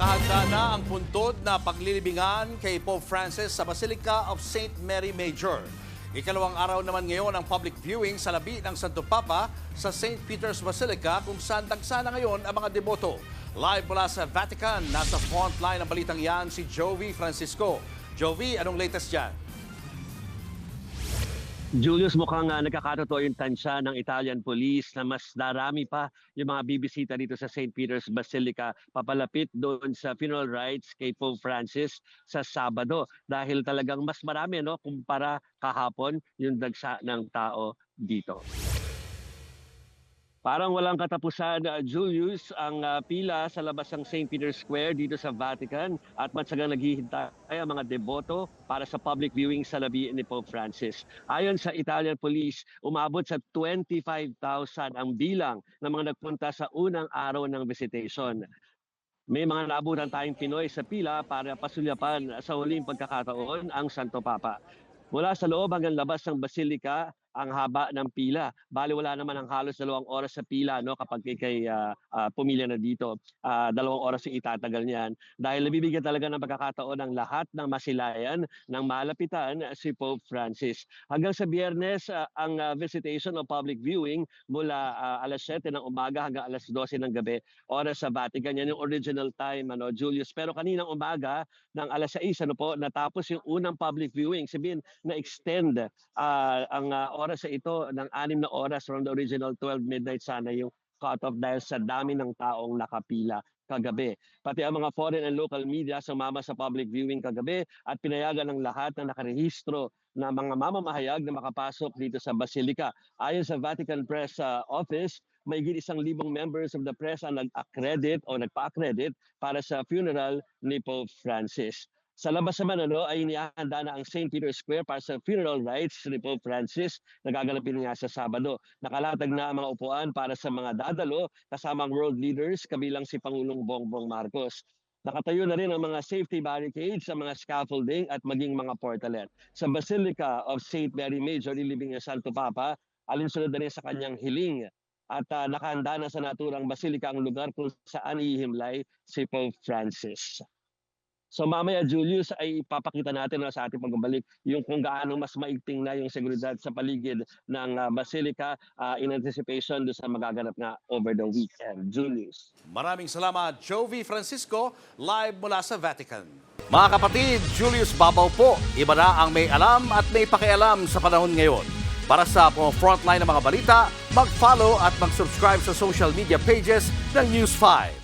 Nakahanda na ang puntod na paglilibingan kay Pope Francis sa Basilica of St. Mary Major. Ikalawang araw naman ngayon ang public viewing sa labi ng Santo Papa sa St. Peter's Basilica kung saan dagsana ngayon ang mga deboto. Live mula sa Vatican, nasa frontline ng balitang yan si Jovi Francisco. Jovi, anong latest dyan? Julius, mukhang uh, nagkakatotoo yung tansya ng Italian police na mas darami pa yung mga bibisita dito sa St. Peter's Basilica papalapit doon sa funeral rites kay Pope Francis sa Sabado dahil talagang mas marami no kumpara kahapon yung dagsa ng tao dito. Parang walang katapusan, uh, Julius, ang uh, pila sa labas ng St. Peter's Square dito sa Vatican at matsagang naghihintay ang mga deboto para sa public viewing sa labi ni Pope Francis. Ayon sa Italian Police, umabot sa 25,000 ang bilang ng mga nagpunta sa unang araw ng visitation. May mga naabutan tayong Pinoy sa pila para pasulyapan sa huling pagkakataon ang Santo Papa. Mula sa loob hanggang labas ng Basilika, ang haba ng pila. Bali wala naman ang halos dalawang oras sa pila no kapag kay uh, uh, pumila na dito. Uh, dalawang oras yung itatagal niyan dahil nabibigyan talaga ng pagkakataon ng lahat ng masilayan ng malapitan si Pope Francis. Hanggang sa Biyernes uh, ang uh, visitation o public viewing mula uh, alas 7 ng umaga hanggang alas 12 ng gabi oras sa Vatican. Yan yung original time ano Julius. Pero kaninang umaga ng alas 6 ano po natapos yung unang public viewing. Sabihin na extend uh, ang uh, oras sa ito ng anim na oras from the original 12 midnight sana yung cut-off dahil sa dami ng taong nakapila kagabi. Pati ang mga foreign and local media sumama sa public viewing kagabi at pinayagan ng lahat na nakarehistro na mga mamamahayag na makapasok dito sa Basilica. Ayon sa Vatican Press uh, Office, may git isang libong members of the press ang nag-accredit o nagpa-accredit para sa funeral ni Pope Francis. Sa labas naman ano, ay inihanda na ang St. Peter's Square para sa funeral rites ni Pope Francis na gaganapin nga sa Sabado. Nakalatag na ang mga upuan para sa mga dadalo kasama ang world leaders kabilang si Pangulong Bongbong Marcos. Nakatayo na rin ang mga safety barricades, ang mga scaffolding at maging mga portalet. Sa Basilica of St. Mary Major, nilibing ng Santo Papa, alinsunod na rin sa kanyang hiling at uh, nakahanda na sa naturang basilika ang lugar kung saan ihimlay si Pope Francis. So mamaya Julius ay ipapakita natin na sa ating pagbabalik yung kung gaano mas maigting na yung seguridad sa paligid ng uh, Basilica uh, in anticipation do sa magaganap nga over the weekend. Julius. Maraming salamat, Jovi Francisco, live mula sa Vatican. Mga kapatid, Julius Babaw po. Iba na ang may alam at may pakialam sa panahon ngayon. Para sa uh, frontline ng mga balita, mag-follow at mag-subscribe sa social media pages ng News 5.